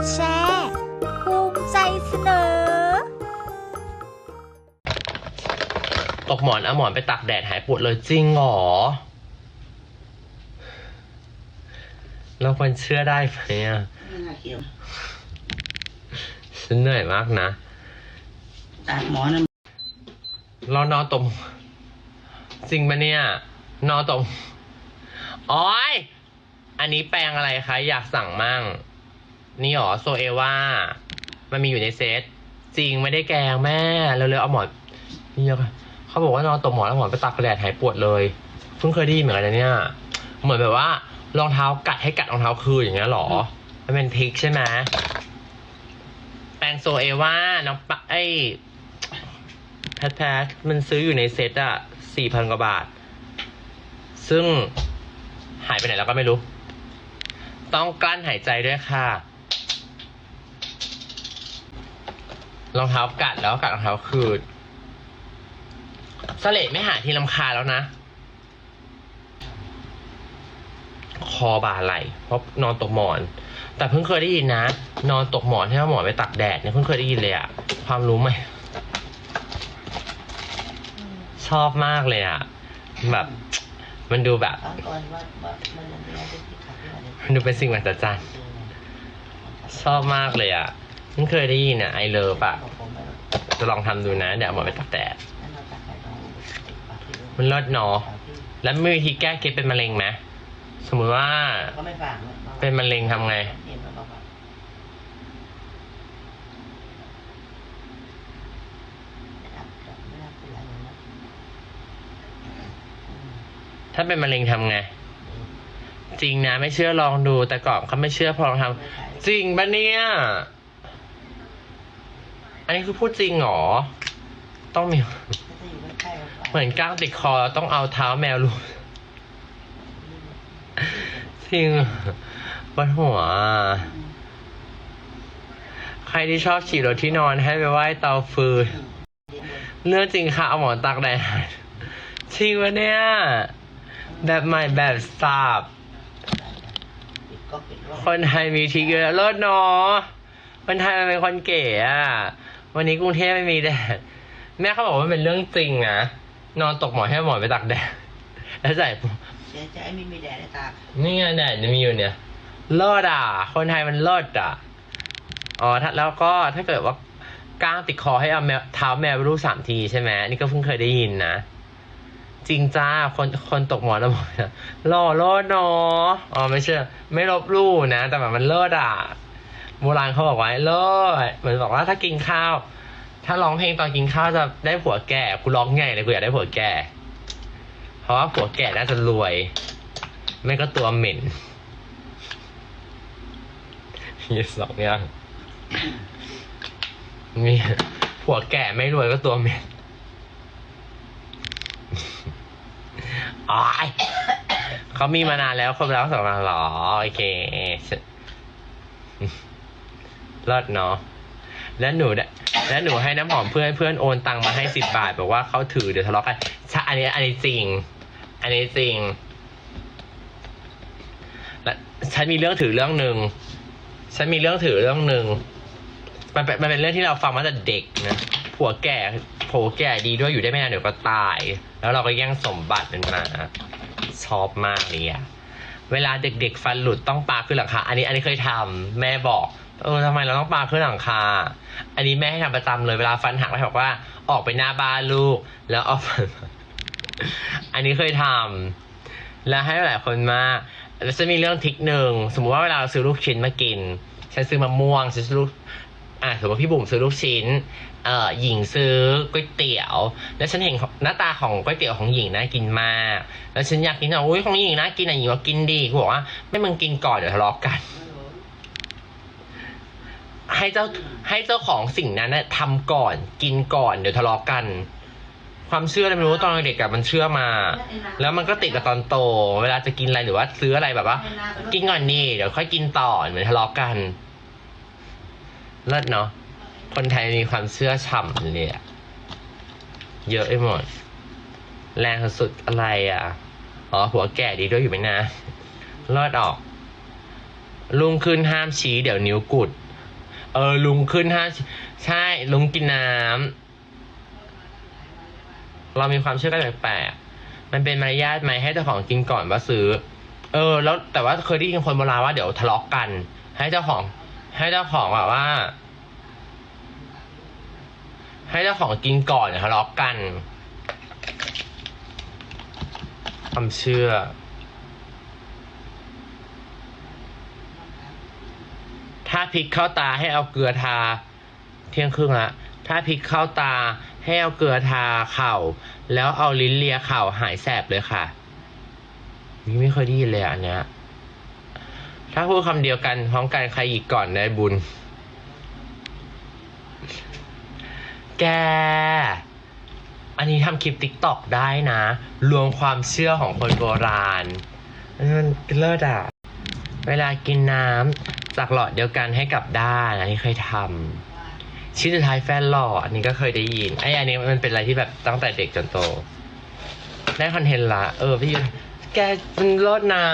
ดแชร์ภูมิใจเสนอ ตกหมอนเอาหมอนไปตากแดดหายปวดเลยจริงเหรอ เราควรเชื่อได้ไหมอะไม่น่าเกี่ยวฉันเหนื่อยมากนะ ตากหมอนนะเรานอนตรงจริงปะเนี่ย นอนตรงโอ้ยอันนี้แปลงอะไรคะ อยากสั่งมั่ง นี่หรอโซเอว่ามันมีอยู่ในเซตจริงไม่ได้แกล้งแม่เร็วๆเอาหมอนนี่ค่ะเขาบอกว่านอนตกหมอนแล้วหมอนไปตากแดดหายปวดเลยเพิ่งเคยได้ยินเหมือนกันเนี่ย เหมือนแบบว่ารองเท้ากัดให้กัดรองเท้าคืนอย่างเงี้ยหรอมันเป็นทิกใช่ไหมแปรงโซเอว่าน้องปะไอ้แพทแพทมันซื้ออยู่ในเซตอะสี่พันกว่าบาท ซึ่งหายไปไหนแล้วก็ไม่รู้ ต้องกลั้นหายใจด้วยค่ะ รองเท้ากัดแล้วกัดรองเท้าคืนสเลดไม่หายที่ลำคาแล้วนะ คอบาไหลเพราะนอนตกหมอน แต่เพิ่งเคยได้ยินนะ นอนตกหมอนให้เอาหมอนไปตักแดดเนี่ยเพิ่งเคยได้ยินเลยอะความรู้ใหม่ชอบมากเลยอะแบบมันดูแบบ มันดูเป็นสิ่งมหัศจรรย์ชอบมากเลยอะ เพิ่เคยได้ยินอะไอเลิฟอะจะลองทำดูนะเดี๋ยวเอามาไปตักแดดมันเลิศเนาะแล้วมีวิธีแก้เคล็ดเป็นมะเร็งไหมสมมุติว่าก็ไม่ฟังเป็นมะเร็งทำไง ถ้าเป็นมะเร็งทำไง จริงนะไม่เชื่อลองดูแต่ก่อนเขาไม่เชื่อพอลองทำจริงปะเนี่ย อันนี้คือพูดจริงเหรอ ต้องมียวเหมือนก้างติดคอต้องเอาเท้าแมวลูบจริงปวดหัว ใครที่ชอบฉีดรถที่นอนให้ไปไหว้เตาฟืน เรื่องจริงค่ะเอาหมอนตากแดดจริงวะเนี่ย แบบใหม่แบบสับคนไทยมีทริกเยอะเลิศเนาะคนไทยมันเป็นคนเก๋อะ วันนี้กรุงเทพไม่มีแดด แม่เขาบอกว่ามันเป็นเรื่องจริงนะ นอนตกหมอนให้หมอนไปตักแดด แล้วใส่ปุ๊บเสียใจไม่มีแดดในตานี่ไงแดดจะมีอยู่เนี่ยเลิศอะ คนไทยมันเลิศอะ อ๋อถ้าแล้วก็ถ้าเกิดว่าก้างติดคอให้เอาแมวเท้าแมวไปรูปสามทีใช่ไหมอันนี่ก็เพิ่งเคยได้ยินนะ จริงจ้า คนคนตกหมอนแล้วบอกนะหล่อเลิศเนาะอ๋อไม่เชื่อ ไม่ลบลู่นะ แต่แบบมันเลิศอะ โบราณเขาบอกไว้เลิศเหมือนบอกว่าถ้ากินข้าว ถ้าร้องเพลงตอนกินข้าวจะได้ผัวแก่กูร้องไงเลยกูอยากได้ผัวแก่ เพราะว่าผัวแก่น่าจะรวย ไม่ก็ตัวเหม็นมีสองอย่างมีผัวแก่ไม่รวยก็ตัวเหม็นอ๋อยเขามีมานานแล้วครบแล้วสองนานหรอ โอเค เลิศเนาะแล้วหนูเนี่ยแล้วหนูให้น้ำหอมเพื่อนเพื่อนโอนตังมาให้สิบบาทบอกว่าเขาถือเดี๋ยวทะเลาะกันใช่อันนี้อันนี้จริง อันนี้จริงและฉันมีเรื่องถือเรื่องหนึ่งฉันมีเรื่องถือเรื่องหนึ่งมันเป็นมันเป็นเรื่องที่เราฟังมาตั้งแต่เด็กนะผัวแก่ผัวแก่ดีด้วยอยู่ได้ไม่นานเดี๋ยวก็ตาย แล้วเราก็แย่งสมบัติมันมาชอบมากเลยอะเวลาเด็กๆฟันหลุดต้องปาขึ้นหลังคาอันนี้อันนี้เคยทำแม่บอก เออทำไมเราต้องปาขึ้นหลังคา อันนี้แม่ให้ทำประจำเลยเวลาฟันหักแม่บอกว่า ออกไปหน้าบ้านลูก แล้วเอาฟันมาอันนี้เคยทำแล้วให้หลายคนมากแล้วจะมีเรื่องทิกหนึ่งสมมุติว่าเวลาเราซื้อลูกชิ้นมากินฉันซื้อมะม่วงฉันซื้อลูกอะสมมติว่าพี่บุ๋มซื้อลูกชิ้น เอ่อหญิงซื้อก๋วยเตี๋ยว แล้วฉันเห็นหน้าตาของก๋วยเตี๋ยวของหญิงน่ากินมาก แล้วฉันอยากกินอะอุ้ยของหญิงน่ากินอะหญิงว่ากินดีกูบอกว่าไม่มึงกินก่อนเดี๋ยวทะเลาะกัน ให้เจ้าให้เจ้าของสิ่งนั้นนะทำก่อนกินก่อนเดี๋ยวทะเลาะกัน ความเชื่ออะไรไม่รู้ตอนเด็กอะมันเชื่อมา แล้วมันก็ติดกับตอนโต เวลาจะกินอะไรหรือว่าซื้ออะไรแบบว่า กินก่อนนี่เดี๋ยวค่อยกินต่อเหมือนทะเลาะกันเลิศเนาะคนไทยมีความเชื่อฉ่ำเลยอะเยอะไปหมด แรงสุดๆอะไรอะอ๋อหัวแก่ดีด้วยอยู่ไหมนะเลิศออก ลุงขึ้นห้ามชี้เดี๋ยวนิ้วกุด เออลุงขึ้นห้าใช่ลุงกินน้ำเรามีความเชื่อกันแปลกๆมันเป็นมารยาทไหมให้เจ้าของกินก่อนว่าซื้อ เออ แล้วแต่ว่าเคยได้ยินคนโบราณว่าเดี๋ยวทะเลาะกัน ให้เจ้าของ ให้เจ้าของแบบว่า ให้เจ้าของกินก่อนเดี๋ยวทะเลาะกันความเชื่อ ถ้าพริกเข้าตาให้เอาเกลือทา เที่ยงครึ่งละถ้าพริกเข้าตาให้เอาเกลือทาเข่า แล้วเอาลิ้นเลียเข่าหายแสบเลยค่ะ นี่ไม่เคยได้ยินเลยอะอันเนี้ยถ้าพูดคำเดียวกันพร้อมกันใครอีกก่อนได้บุญ แก อันนี้ทำคลิปติ๊กตอกได้นะ รวมความเชื่อของคนโบราณมันเลิศอะ เวลากินน้ำ จากหลอดเดียวกันให้กลับด้านอันนี้เคยทำชิ้นสุดท้ายแฟนหล่ออันนี้ก็เคยได้ยินไอ้อันนี้มันเป็นอะไรที่แบบตั้งแต่เด็กจนโต ได้คอนเทนต์ละเออพี่แกมันรอดนะ